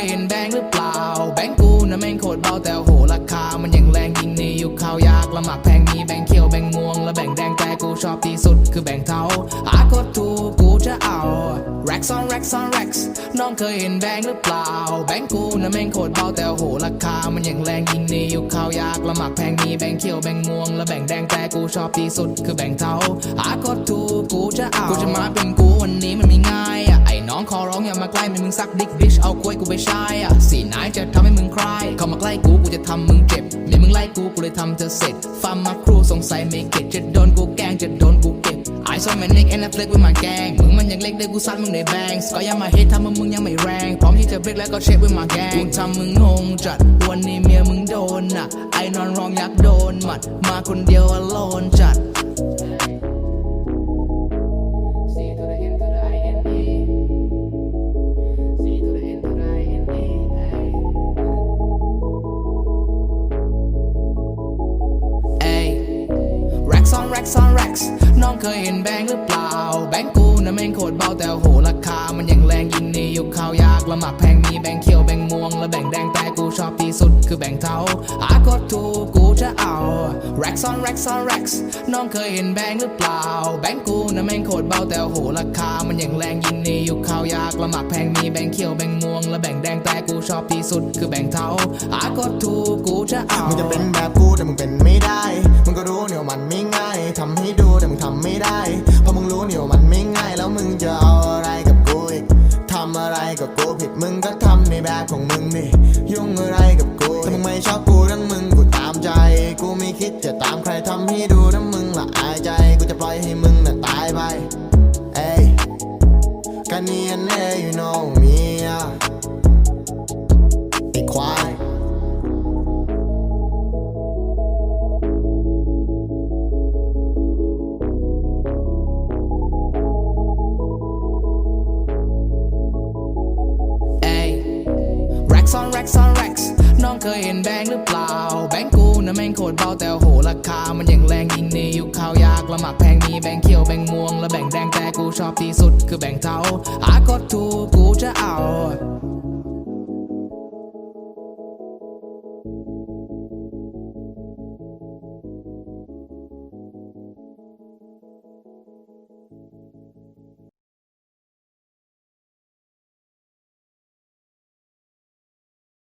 ยเห็นแบงค์หรือเปล่า แบงค์กูน่ะแม่งโคตรเบาแต่โหราคา มันยังแรงยิ่งนี่ยุคข้าวยากละหมักแพงมีแบงค์เขียวแบงค์ม่วงและแบงค์แดงแต่กูชอบที่สุดคือแบงค์เทาหากดถูกกูจะเอาแร็กซ้อนแร็กซ้อนแร็กซ์น้องเคยเห็นแบงค์หรือเปล่า แบงค์กูน่ะแม่งโคตรเบาแต่โหราคา มันยังแรงยิ่งนี่ยุคข้าวยากละหมักแพงมีแบงค์เขียวแบงค์ม่วงและแบงค์แดงแต่กูชอบที่สุดคือแบงค์เทาหากดถูกกูจะเอากูจะมาเป็นกูวันนี้มันไม่ง่ายอะไอ้น้องขอร้องอย่ามาใกล้ไม่มึงซักดิกบิชเอา กูไปใช้อะสีไหนจะทำให้มึงคลายเข้ามาใกล้กูกูจะทำมึงเจ็บไม่มึงไล่กูกูเลยทำเธอเสร็จฟาร์มาครูสงสัยไม่เก็ตจะโดนกูแกล้งจะโดนกูเก็บไอ้ซอนแมนน็กแอนด์เฟล็กไว้มาแกงมึงมันยังเล็กได้กูซัดมึงในแบงก็ย่ามาเฮททำมึงมึงยังไม่แรง พร้อมที่จะเบรกแล้วก็เช็คไว้มาแกงกูทำมึงงงจัด วันนี้เมียมึงโดนอะไอ้นอนร้องอยากโดนหมัด มาคนเดียวอโลนจัด กซ้อนแร็กซ้อนแร็กซ์น้องเคยเห็นแบงค์หรือเปล่า แบงค์กูน่ะแม่งโคตรเบาแต่โหราคา มันยังแรงยิ่งนี่ยุคข้าวยากละหมักแพงมีแบงค์เขียวแบงค์ม่วงและแบงค์แดงแต่กูชอบที่สุดคือแบงค์เทาหากดถูกกูจะเอาแร็กซ้อนแร็กซ้อนแร็กน้องเคยเห็นแบงค์หรือเปล่า แบงค์กูน่ะแม่งโคตรเบาแต่โหราคา มันยังแรงยิ่งนี่ยุคข้าวยากละหมักแพงมีแบงค์เขียวแบงค์ม่วงและแบงค์แดงแต่กูชอบที่สุดคือแบงค์เทาหากดถูกกูจะเอามึงจะเป็นแบบกู เพราะมึงรู้เนี่ยวมันไม่ง่ายแล้วมึงจะเอาอะไรกับกูอีกทำอะไรกับกูผิดมึงก็ทำในแบบของมึงดิยุ่งอะไรกับกูถ้ามึงไม่ชอบกูทั้งมึงกูตามใจ กูไม่คิดจะตามใครทำให้ดูทั้งมึงละอายใจ กูจะปล่อยให้มึงน่ะตายไปเอ้ยกันเนียนเอ้ you know me อะไอ้ควาย ซ้อนแร็กซ้อนแร็กน้องเคยเห็นแบงค์หรือเปล่า แบงค์กูน่ะแม่งโคตรเบาแต่โหราคา มันอย่างแรงยิ่งนี่ยุคข้าวยากละหมักแพงมีแบงค์เขียวแบงค์ม่วงและแบงค์แดงแต่กูชอบที่สุดคือแบงค์เทาอากดถู